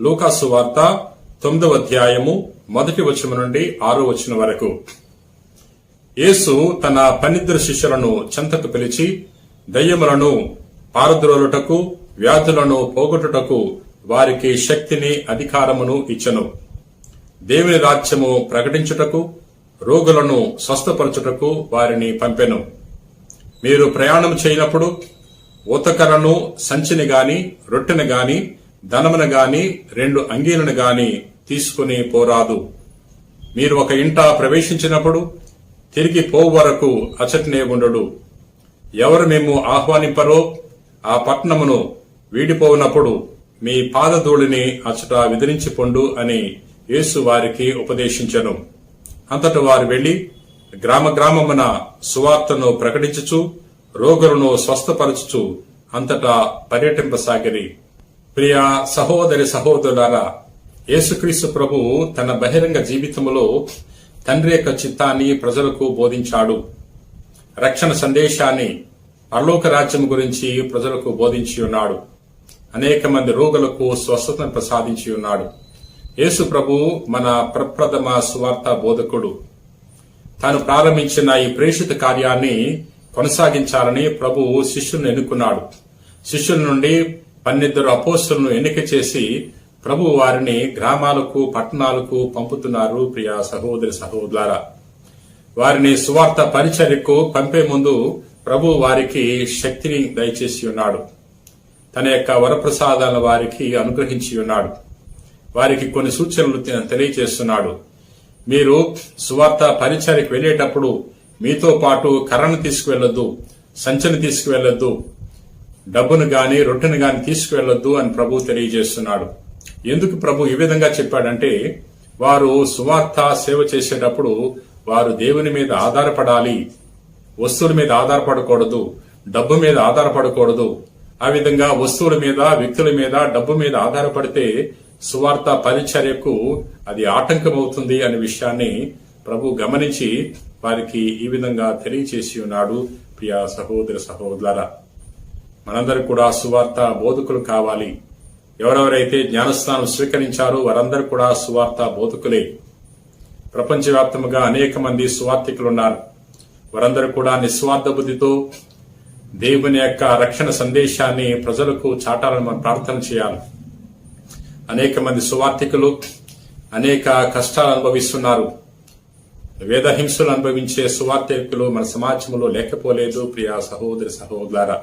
లూకాసు వార్త తొమ్మిదవ అధ్యాయము మొదటి వచనం నుండి ఆరో వచనం వరకు. యేసు తన పన్నిద్దరు శిష్యులను చెంతకు పిలిచి దయ్యములను పారద్రోలుటకు వ్యాధులను పోగొట్టుటకు వారికి శక్తిని అధికారమును ఇచ్చను. దేవుని రాజ్యము ప్రకటించుటకు రోగులను స్వస్థపరచుటకు వారిని పంపెను. మీరు ప్రయాణం చేయనప్పుడు ఊతకరను సంచిని గాని రొట్టెను గాని ధనమును గాని రెండు అంగీలను గాని తీసుకుని పోరాదు. మీరు ఒక ఇంట ప్రవేశించినప్పుడు తిరిగి పోవు వరకు అచటనే ఉండడు ఎవరు మేము ఆహ్వానింపరో ఆ పట్టణమును వీడిపోవునప్పుడు మీ పాదధూళిని అచట విదిరించి పొండు అని యేసు వారికి ఉపదేశించను. అంతట వారు వెళ్ళి గ్రామ గ్రామమున సువార్తను ప్రకటించుచు రోగులను స్వస్థపరచుచు అంతటా పర్యటింపసాగిరి. ప్రియ సహోదరి సహోదరులారా యేసుక్రీస్తు ప్రభువు తన బహిరంగ జీవితంలో తండ్రి యొక్క చిత్తాన్ని ప్రజలకు బోధించాడు. రక్షణ సందేశాన్ని పరలోక రాజ్యం గురించి ప్రజలకు బోధించి ఉన్నాడు. అనేక మంది రోగులకు స్వస్థతను ప్రసాదించి ఉన్నాడు. యేసు ప్రభు మన ప్రప్రథమ సువార్త బోధకుడు. తాను ప్రారంభించిన ఈ ప్రేషిత కార్యాన్ని కొనసాగించాలని ప్రభు శిష్యులను ఎన్నుకున్నాడు. శిష్యుల నుండి పన్నెద్దరు అపోస్తులను ఎన్నిక చేసి ప్రభు వారిని గ్రామాలకు పట్టణాలకు పంపుతున్నారు ప్రియ సహోదరి సహోదర వారిని సువార్త పరిచర్యకు పంపే ముందు ప్రభు వారికి శక్తిని దయచేసి ఉన్నాడు. తన యొక్క వరప్రసాదాలను వారికి అనుగ్రహించి ఉన్నాడు. వారికి కొన్ని సూచనలు తెలియజేస్తున్నాడు. మీరు సువార్త పరిచర్యకు వెళ్ళేటప్పుడు మీతో పాటు కర్రను తీసుకువెళ్ళొద్దు సంచని తీసుకువెళ్ళొద్దు డబ్బును గాని రొట్టెను గాని తీసుకువెళ్ళొద్దు అని ప్రభు తెలియజేస్తున్నాడు. ఎందుకు ప్రభు ఈ విధంగా చెప్పాడంటే వారు సువార్త సేవ చేసేటప్పుడు వారు దేవుని మీద ఆధారపడాలి వస్తువుల మీద ఆధారపడకూడదు డబ్బు మీద ఆధారపడకూడదు. ఆ విధంగా వస్తువుల మీద వ్యక్తుల మీద డబ్బు మీద ఆధారపడితే సువార్త పరిచర్యకు అది ఆటంకమవుతుంది అనే విషయాన్ని ప్రభు గమనించి వారికి ఈ విధంగా తెలియచేసి ఉన్నాడు. ప్రియ సహోదర సహోదర మనందరూ కూడా సువార్త బోధకులు కావాలి. ఎవరెవరైతే జ్ఞానస్నానం స్వీకరించారో వారందరూ కూడా సువార్త బోధకులే. ప్రపంచవ్యాప్తంగా అనేక మంది సువార్థికులు ఉన్నారు వారందరూ కూడా నిస్వార్థ బుద్ధితో దేవుని యొక్క రక్షణ సందేశాన్ని ప్రజలకు చాటాలని మనం ప్రార్థన చేయాలి. అనేక మంది సువార్థికులు అనేక కష్టాలు అనుభవిస్తున్నారు. వేదహింసలు అనుభవించే సువార్థికులు మన సమాజంలో లేకపోలేదు ప్రియా సహోదరి సహోదర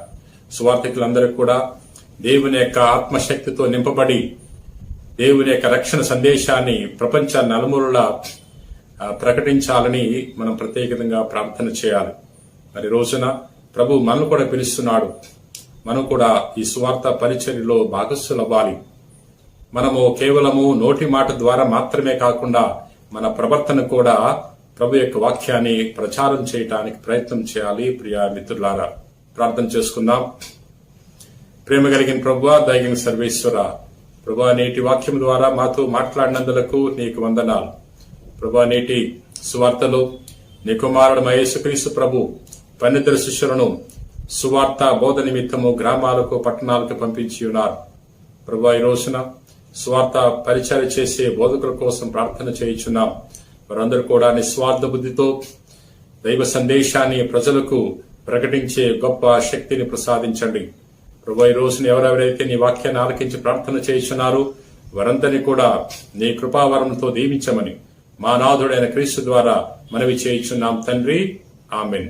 సువార్థికులందరూ కూడా దేవుని యొక్క ఆత్మశక్తితో నింపబడి దేవుని యొక్క రక్షణ సందేశాన్ని ప్రపంచ నలుమూలలా ప్రకటించాలని మనం ప్రత్యేకంగా ప్రార్థన చేయాలి. మరి రోజున ప్రభు మనల్ని కూడా పిలుస్తున్నాడు. మనం కూడా ఈ సువార్త పరిచర్యలో భాగస్సులవ్వాలి. మనము కేవలము నోటి మాట ద్వారా మాత్రమే కాకుండా మన ప్రవర్తన కూడా ప్రభు యొక్క వాక్యాన్ని ప్రచారం చేయటానికి ప్రయత్నం చేయాలి ప్రియా మిత్రులారా. ప్రార్థన చేసుకుందాం. ప్రేమ కలిగిన ప్రభు దయగిన సర్వేశ్వర ప్రభా నేటి వాక్యం ద్వారా మాతో మాట్లాడినందులకు నీకు వందనాలు. ప్రభా నేటి సువార్తలో నీ కుమారుడు మహేశ్వక్రీస్తు ప్రభు పన్నిద్దరు శిష్యులను సువార్త బోధ నిమిత్తము గ్రామాలకు పట్టణాలకు పంపించి ఉన్నారు. ప్రభా ఈ రోజున స్వార్థ పరిచయం చేసే బోధకుల కోసం ప్రార్థన చేయించున్నాం. వారందరూ కూడా నిస్వార్థ బుద్ధితో దైవ సందేశాన్ని ప్రజలకు ప్రకటించే గొప్ప శక్తిని ప్రసాదించండి. ప్రభు ఈ రోజున ఎవరెవరైతే నీ వాక్యాన్ని ఆలకించి ప్రార్థన చేస్తున్నారో వారందరినీ కూడా నీ కృపావరంతో దీవించమని మా నాథుడైన క్రీస్తు ద్వారా మనవి చేయించున్నాం తండ్రి. ఆమెన్.